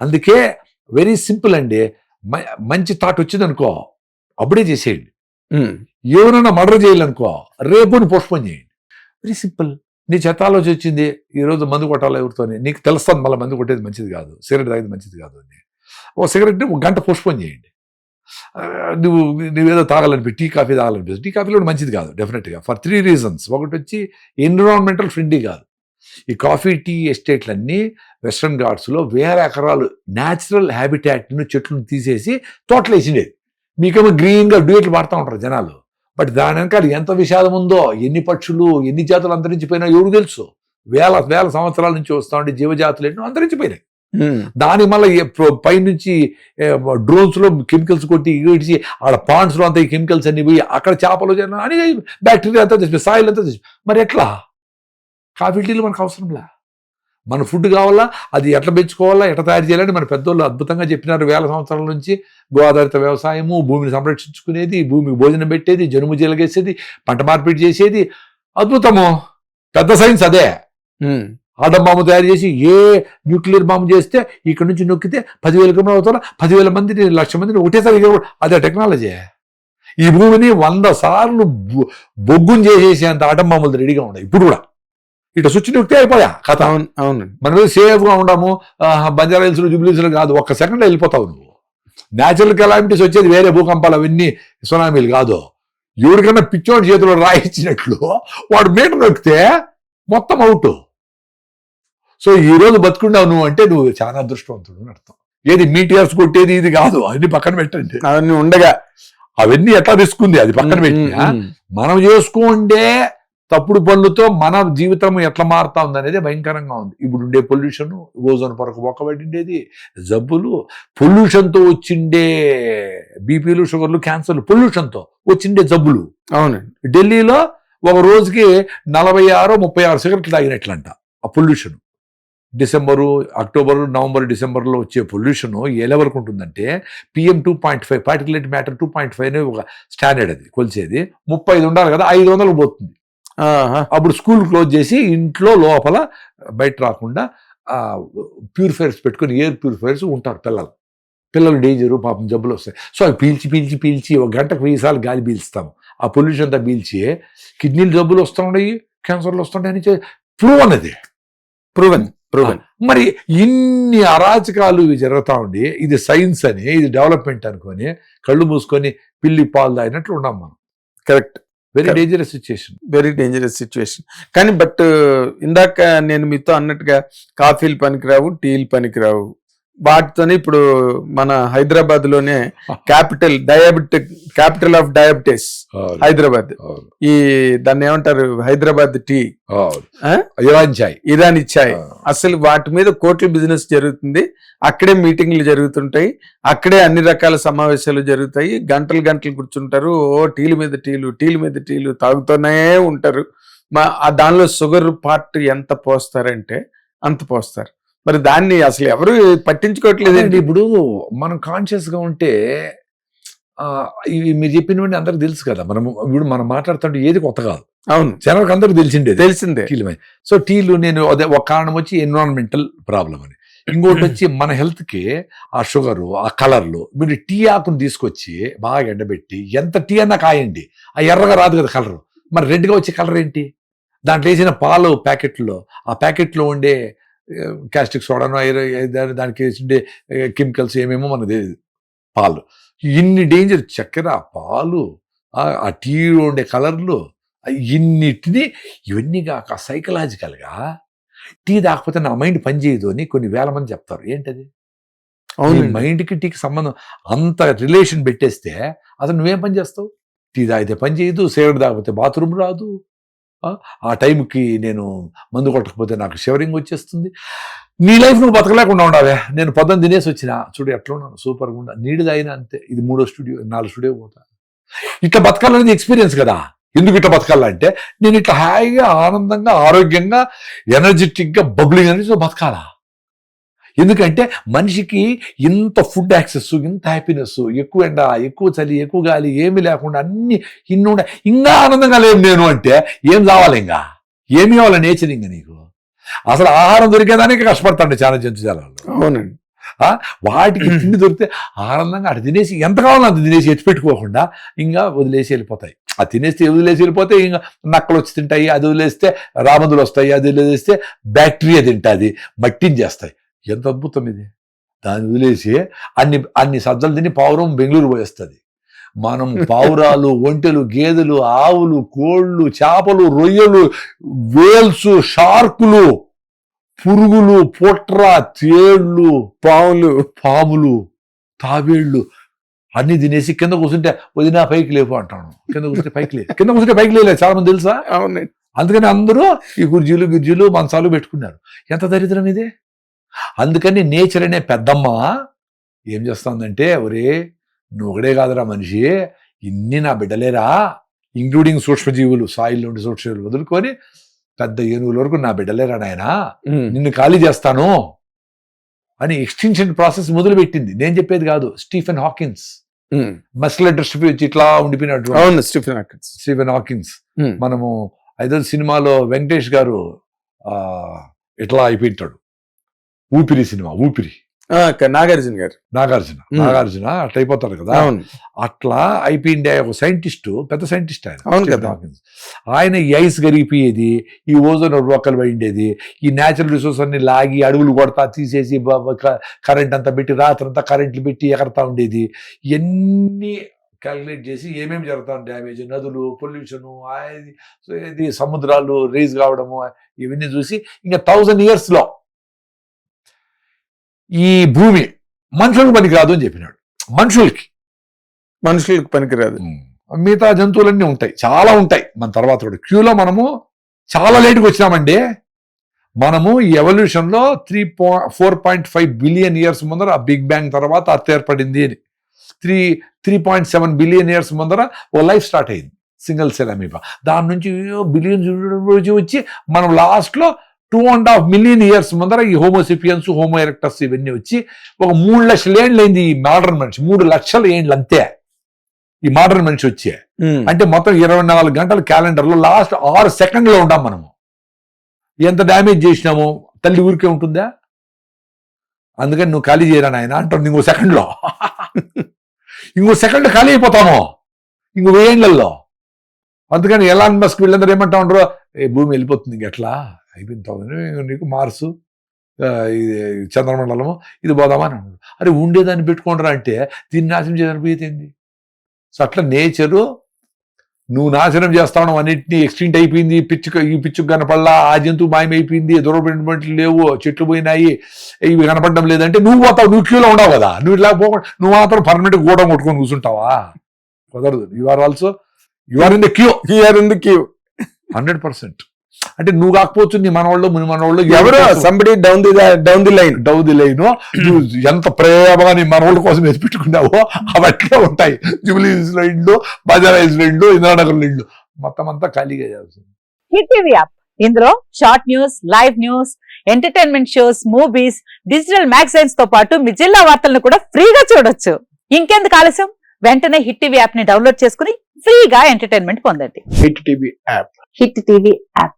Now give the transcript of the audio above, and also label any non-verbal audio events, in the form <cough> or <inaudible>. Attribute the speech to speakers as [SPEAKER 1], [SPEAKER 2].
[SPEAKER 1] అందుకే very simple అండి. మ- మంచి థాట్ వచ్చింది అనుకో అప్పుడే చేసేయండి. ఎవరైనా మర్డర్ చేయాలనుకో రేపు పోస్ట్పోన్ చేయండి. Very simple. నీ చెత్త ఆలోచన వచ్చింది ఈ రోజు మందు కొట్టాలి ఎవరితోని? నీకు తెలుస్తుంది మళ్ళీ మందు కొట్టేది మంచిది కాదు సిగరెట్ తాగేది మంచిది కాదు అని. ఓ సిగరెట్ ఒక గంట పోస్ట్పోన్ చేయండి. నువ్వు నువ్వేదో తాగాలనిపి టీ కాఫీ తాగాలనిపిస్తుంది. టీ కాఫీలో కూడా మంచిది కాదు డెఫినెట్గా ఫర్ త్రీ రీజన్స్. ఒకటి వచ్చి ఎన్విరాన్మెంటల్ ఫ్రెండ్లీ కాదు. ఈ కాఫీ టీ ఎస్టేట్లన్నీ వెస్ట్రన్ ఘాట్స్లో వేల ఎకరాలు న్యాచురల్ హ్యాబిటాట్ను చెట్లను తీసేసి తోటలు వేసిండేది. మీకేమో గ్రీన్గా డ్యూయట్లు పాడుతూ ఉంటారు జనాలు. బట్ దాని వెనకాల ఎంత విషాదం ఉందో ఎన్ని పక్షులు ఎన్ని జాతులు అంతరించిపోయినా ఎవరు తెలుసు. వేల వేల సంవత్సరాల నుంచి వస్తూ ఉండే జీవజాతులు ఎన్నో అంతరించిపోయినాయి. దాని మళ్ళీ పైనుంచి డ్రోన్స్లో కెమికల్స్ కొట్టి ఇడిచి ఆడ పాండ్స్లో అంతా ఈ కెమికల్స్ అన్ని పోయి అక్కడ చేపలు అని బ్యాక్టీరియా అంతా తెచ్చి సాయిల్ అంతా తెచ్చి మరి ఎట్లా? కాఫీ టీలు మనకు అవసరంలా? మన ఫుడ్ కావాలా? అది ఎట్లా పెంచుకోవాలా? ఎట్లా తయారు చేయాలని మన పెద్దోళ్ళు అద్భుతంగా చెప్పినారు. వేల సంవత్సరాల నుంచి గోదావరిత వ్యవసాయము భూమిని సంరక్షించుకునేది భూమికి భోజనం పెట్టేది జనుము జీలగేసేది పంట మార్పిడి చేసేది. అద్భుతము. పెద్ద సైన్స్ అదే. ఆటం బాంబు తయారు చేసి ఏ న్యూక్లియర్ బాంబు చేస్తే ఇక్కడ నుంచి నొక్కితే పదివేల కిలోమీటర్ అవుతారా? పదివేల మందిని లక్ష మందిని ఒకటేసారి అదే టెక్నాలజీ. ఈ భూమిని వంద సార్లు బొగ్గుని చేసేసేంత ఆటం బాంబులు రెడీగా ఉన్నాయి ఇప్పుడు కూడా. ఇటు స్విచ్ నొక్కితే అయిపోయా? కథ
[SPEAKER 2] అవును అవునండి
[SPEAKER 1] మనం సేఫ్గా ఉండము. బంజారా హిల్స్ కాదు. ఒక్క సెకండ్ వెళ్ళిపోతావు నువ్వు. న్యాచురల్ కెలామిటీస్ వచ్చేది వేరే భూకంపాలు అవన్నీ సునామీలు కాదు. ఎవరికన్నా పిచ్చోడి చేతిలో రాయించినట్లు వాడు మీటర్ నొక్కితే మొత్తం అవుట్ సో ఈ రోజు బతుకున్నావు నువ్వు అంటే నువ్వు చాలా అదృష్టవంతుడు అని అర్థం. ఏది మీటియర్స్ కొట్టేది ఇది కాదు. అన్ని పక్కన పెట్టండి.
[SPEAKER 2] అవన్నీ ఉండగా.
[SPEAKER 1] అవన్నీ ఎట్లా తీసుకుంది? అది పక్కన పెట్టి మనం చేసుకుంటే తప్పుడు పనులతో మన జీవితం ఎట్లా మారుతా ఉంది అనేది భయంకరంగా ఉంది. ఇప్పుడు ఉండే పొల్యూషన్ ఓజోన్ పొరకు ఒక్కబడిండేది జబ్బులు పొల్యూషన్తో వచ్చిండే బీపీలు షుగర్లు క్యాన్సర్లు పొల్యూషన్తో వచ్చిండే జబ్బులు.
[SPEAKER 2] అవునండి
[SPEAKER 1] ఢిల్లీలో ఒక రోజుకి నలభై ఆరు ముప్పై ఆరు సిగరెట్లు తాగినట్లంట ఆ పొల్యూషన్. డిసెంబరు అక్టోబర్ నవంబర్ డిసెంబర్లో వచ్చే పొల్యూషన్ ఏ లెవెల్కి ఉంటుందంటే PM two point five particulate matter two point five అనే ఒక స్టాండర్డ్ అది కొలిచేది ముప్పై ఐదు ఉండాలి కదా ఐదు వందలకు పోతుంది. అప్పుడు స్కూల్ క్లోజ్ చేసి ఇంట్లో లోపల బయట రాకుండా ప్యూరిఫైర్స్ పెట్టుకొని ఎయిర్ ప్యూరిఫైర్స్ ఉంటారు పిల్లలు. పిల్లలు డేంజరు పాపం జబ్బులు వస్తాయి. సో అవి పీల్చి పీల్చి పీల్చి ఒక గంటకు వెయ్యి సార్లు గాలి పీల్స్తాము ఆ పొల్యూషన్ అంతా పీల్చి కిడ్నీలు జబ్బులు వస్తున్నాయి క్యాన్సర్లు వస్తున్నాయి అని ప్రూవ్ అన్నది
[SPEAKER 2] ప్రూవెన్ ప్రూవెన్.
[SPEAKER 1] మరి ఇన్ని అరాచకాలు ఇవి జరుగుతా ఉండి ఇది సైన్స్ అని ఇది డెవలప్మెంట్ అనుకొని కళ్ళు మూసుకొని పిల్లి పాలు తాగినట్లు ఉన్నాం మనం.
[SPEAKER 2] Correct.
[SPEAKER 1] Very. Dangerous situation
[SPEAKER 2] very dangerous situation కానీ బట్ ఇందాక నేను మీతో అన్నట్టుగా కాఫీలు పనికిరావు టీలు పనికిరావు. వాటితోనే ఇప్పుడు మన హైదరాబాద్లోనే capital diabetic capital of diabetes Hyderabad. ఈ దాన్ని ఏమంటారు? హైదరాబాద్ టీ?
[SPEAKER 1] ఇరాన్ చాయ్.
[SPEAKER 2] ఇరాన్ ఇచ్చాయి అసలు వాటి మీద కోట్ల బిజినెస్ జరుగుతుంది. అక్కడే మీటింగ్లు జరుగుతుంటాయి. అక్కడే అన్ని రకాల సమావేశాలు జరుగుతాయి. గంటలు గంటలు కూర్చుంటారు. ఓ టీల మీద టీలు టీల మీద టీలు తాగుతూనే ఉంటారు. మా ఆ దానిలో షుగర్ పార్ట్ ఎంత పోస్తారంటే అంత పోస్తారు. మరి దాన్ని అసలు ఎవరు పట్టించుకోవట్లేదు
[SPEAKER 1] లేదండి ఇప్పుడు మనం కాన్షియస్గా ఉంటే ఇవి మీరు చెప్పినవన్నీ అందరికి తెలుసు కదా. మనం ఇప్పుడు మనం మాట్లాడుతుంటే ఏది కొత్త కాదు.
[SPEAKER 2] అవును.
[SPEAKER 1] జనాలకు అందరికి తెలిసిండే
[SPEAKER 2] తెలిసిందే.
[SPEAKER 1] టీలు. సో టీలు నేను అదే ఒక కారణం వచ్చి ఎన్విరాన్మెంటల్ ప్రాబ్లం అని. ఇంకోటి వచ్చి మన హెల్త్కి ఆ షుగరు ఆ కలర్లు మీరు టీ ఆకును తీసుకొచ్చి బాగా ఎండబెట్టి ఎంత టీ అన్నా కాయండి. ఆ ఎర్రగా రాదు కదా కలర్ మరి రెడ్గా వచ్చే కలర్ ఏంటి? దాంట్లో వేసిన పాలు ప్యాకెట్లో ఆ ప్యాకెట్లో ఉండే క్యాస్టిక్ సోడాను దానికి వేసిండే కెమికల్స్ ఏమేమో మనకు తెలియదు పాలు. ఇన్ని డేంజర్ చక్కెర పాలు ఆ టీలో ఉండే కలర్లు ఇన్నిటిని ఇవన్నీ కాక సైకలాజికల్గా టీ తాకపోతే నా మైండ్ పనిచేయదు అని కొన్ని వేల మంది చెప్తారు. ఏంటది?
[SPEAKER 2] అవును
[SPEAKER 1] మైండ్కి టీకి సంబంధం అంత రిలేషన్ పెట్టేస్తే అసలు నువ్వేం పని చేస్తావు? టీ తాగితే పని చేయదు సిగరెట్ తాగితే బాత్రూమ్ రాదు. ఆ, టైంకి నేను మందు కొట్టకపోతే నాకు షివరింగ్ వచ్చేస్తుంది. నీ లైఫ్ నువ్వు బతకలేకుండా ఉండాలి. నేను పొద్దున్న తినేసి వచ్చిన. చూడు ఎట్లా ఉన్నాను. సూపర్గా ఉండా నీళ్ళు అంతే. ఇది మూడో స్టూడియో నాలుగు స్టూడియో పోతా. ఇట్లా బతకాలనేది ఎక్స్పీరియన్స్ కదా. ఎందుకు ఇట్లా బతకాలంటే నేను ఇట్లా హాయిగా ఆనందంగా ఆరోగ్యంగా ఎనర్జెటిక్గా బబ్లింగ్ అనేది బతకాలా? ఎందుకంటే మనిషికి ఇంత ఫుడ్ యాక్సెస్ ఇంత హ్యాపీనెస్ ఎక్కువ ఎండ ఎక్కువ చలి ఎక్కువ గాలి ఏమీ లేకుండా అన్ని ఇన్ని ఉండ ఇంకా ఆనందంగా లేవు నేను అంటే ఏం కావాలి ఇంకా? ఏమి కావాలి నేచర్ ఇంకా నీకు? అసలు ఆహారం దొరికేదానికి కష్టపడతాండి చాలా జంతుజాలాలు
[SPEAKER 2] అవునండి.
[SPEAKER 1] వాటికి తిండి దొరికితే ఆనందంగా అటు తినేసి ఎంత కావాలో అంత తినేసి ఎత్తి పెట్టుకోకుండా ఇంకా వదిలేసి వెళ్ళిపోతాయి. ఆ తినేస్తే వదిలేసి వెళ్ళిపోతే ఇంకా నక్కలు వచ్చి తింటాయి అది వదిలేస్తే రాబందులు వస్తాయి అది వదిలేస్తే బ్యాక్టీరియా తింటుంది మట్టిని చేస్తాయి. ఎంత అద్భుతం ఇది. దాన్ని వదిలేసి అన్ని అన్ని సజ్జలు తిని పావురం బెంగళూరు పోయేస్తుంది. మనం <laughs> పావురాలు ఒంటెలు గేదెలు ఆవులు కోళ్ళు చేపలు రొయ్యలు వేల్స్ షార్కులు పురుగులు పుట్ర తేళ్ళు
[SPEAKER 2] పావులు
[SPEAKER 1] పాములు తాబేళ్ళు అన్ని తినేసి కింద కూర్చుంటే వదినా పైకి లేపు అంటాను. కింద కూర్చుంటే పైకి లేదు. కింద కూర్చుంటే పైకి లేదు చాలా మంది తెలుసా?
[SPEAKER 2] అవునండి
[SPEAKER 1] అందుకని అందరూ ఈ గుర్జీలు గిర్జీలు మంచాలు పెట్టుకున్నారు. ఎంత దరిద్రం ఇది? అందుకని నేచర్ అనే పెద్దమ్మ ఏం చేస్తుందంటే ఒరే నువ్వు ఒకడే కాదురా మనిషి ఇన్ని నా బిడ్డలేరా? ఇంక్లూడింగ్ సూక్ష్మజీవులు సాయిల్ నుండి సూక్ష్మజీవులు వదులుకొని పెద్ద ఏనుగుల వరకు నా బిడ్డలేరా నాయనా? నిన్ను ఖాళీ చేస్తాను. అని ఎక్స్టెన్షన్ ప్రాసెస్ మొదలుపెట్టింది. నేను చెప్పేది కాదు స్టీఫెన్ హాకిన్స్. మస్కులర్ డిస్ట్రఫీ వచ్చి ఇట్లా ఉండిపోయినట్టు
[SPEAKER 2] అవును స్టీఫెన్ హాకిన్స్.
[SPEAKER 1] Stephen Hawkins. మనము ఐదో సినిమాలో వెంకటేష్ గారు ఇట్లా అయిపోయింటాడు. ఊపిరి సినిమా ఊపిరి.
[SPEAKER 2] నాగార్జున గారు.
[SPEAKER 1] నాగార్జున. నాగార్జున అట్లా అయిపోతాడు కదా. అట్లా అయిపోయింది ఒక సైంటిస్ట్ పెద్ద సైంటిస్ట్ ఆయన
[SPEAKER 2] అవును కదా.
[SPEAKER 1] ఆయన ఈ ఐస్ గరిగిపోయేది ఈ ఓజోన్ రోకలు పడిండేది ఈ న్యాచురల్ రిసోర్స్ అన్ని లాగి అడవులు కొడతా తీసేసి కరెంట్ అంతా పెట్టి రాత్రి అంతా కరెంట్లు పెట్టి ఎగరతా ఉండేది. ఎన్ని క్యాలిక్యులేట్ చేసి ఏమేమి జరుగుతా డ్యామేజ్ నదులు పొల్యూషన్ ఇది సముద్రాలు రేజ్ కావడము ఇవన్నీ చూసి ఇంకా థౌజండ్ ఇయర్స్లో ఈ భూమి మనుషులకు పనికి రాదు అని చెప్పినాడు. మనుషులకి.
[SPEAKER 2] మనుషులకు పనికిరాదు.
[SPEAKER 1] మిగతా జంతువులన్నీ ఉంటాయి. చాలా ఉంటాయి. మన తర్వాత కూడా క్యూలో మనము చాలా లేటుగా వచ్చినామండి. మనము ఈ ఎవల్యూషన్లో త్రీ పా four point five billion years ముందర ఆ బిగ్ బ్యాంగ్ తర్వాత అర్త్ ఏర్పడింది అని. Three three point seven billion years ముందర ఓ లైఫ్ స్టార్ట్ అయింది. Single cell amoeba. దాని నుంచి బిలియన్స్ వచ్చి మనం లాస్ట్లో two and half million years ముందర ఈ హోమోసిపియన్స్ హోమో ఎరెక్టస్ ఇవన్నీ వచ్చి ఒక మూడు లక్షల ఏండ్లు అయింది ఈ మోడర్న్ మనిషి. మూడు లక్షల ఏండ్లు అంతే. ఈ మోడర్న్ మనిషి వచ్చే.
[SPEAKER 2] ఉమ్.
[SPEAKER 1] అంటే మొత్తం ఇరవై నాలుగు గంటల క్యాలెండర్లో లాస్ట్ ఆరు సెకండ్లో ఉంటాం మనము. ఎంత డ్యామేజ్ చేసినాము తల్లి ఊరికే ఉంటుందా? అందుకని నువ్వు ఖాళీ చేయరా నాయన అంటుంది ఇంకో సెకండ్లో. ఇంకో సెకండ్ ఖాళీ అయిపోతాము. ఇంకో వేయండ్లలో అందుకని ఎలాన్ మస్క్ వీళ్ళందరూ ఏమంటా ఉండరు? ఏ భూమి వెళ్ళిపోతుంది ఇంక అయిపోయిన తర్వాత నీకు మార్సు ఇది చంద్రమండలము ఇది పోదామా అని అన్నాడు. అరే ఉండేదాన్ని పెట్టుకోండిరా అంటే దీన్ని నాశనం చేయడానికి పోయేది సో అట్లా నేచరు నువ్వు నాశనం చేస్తావు అన్నింటినీ ఎక్స్టింట్ అయిపోయింది పిచ్చుక ఈ పిచ్చుకు కనపడలా ఆ జంతువు మాయమైపోయింది దూరపడినట్లు లేవు చెట్లు పోయినాయి ఇవి కనపడడం లేదంటే నువ్వు పోతావు నువ్వు క్యూలో ఉండవు కదా. నువ్వు ఇట్లా పోకుండా నువ్వు మాత్రం పర్మనెంట్ గూడం కొట్టుకొని కూర్చుంటావా? కుదరదు. You are also you are in the queue
[SPEAKER 2] Here in the queue.
[SPEAKER 1] Hundred percent అంటే నువ్వు కాకపోవచ్చు నీ మనవాళ్ళు ముని మనవాళ్ళు
[SPEAKER 2] ఎవరో somebody down the down the line
[SPEAKER 1] డౌది line నువ్వు ఎంత ప్రేమగా నీ మనవాళ్ళ కోసం వేసి పెట్టుకున్నావో అవి అట్లే ఉంటాయి జూబ్లీస్లో ఇండ్లు బజారాయిస్లో ఇండ్లు ఇంద్రానగర్లో ఇండ్లు మొత్తం అంతా ఖాళీగా చేస్తుంది
[SPEAKER 3] హిట్ టీవీ యాప్. ఇందులో short news live news entertainment shows movies digital మ్యాగజైన్స్తో పాటు మీ జిల్లా వార్తలను కూడా ఫ్రీగా చూడొచ్చు. ఇంకెందుకు ఆలస్యం? వెంటనే హిట్ టీవీ యాప్ని డౌన్లోడ్ చేసుకుని ఫ్రీగా ఎంటర్టైన్మెంట్ పొందండి.
[SPEAKER 2] Hit TV app.
[SPEAKER 3] Hit TV app.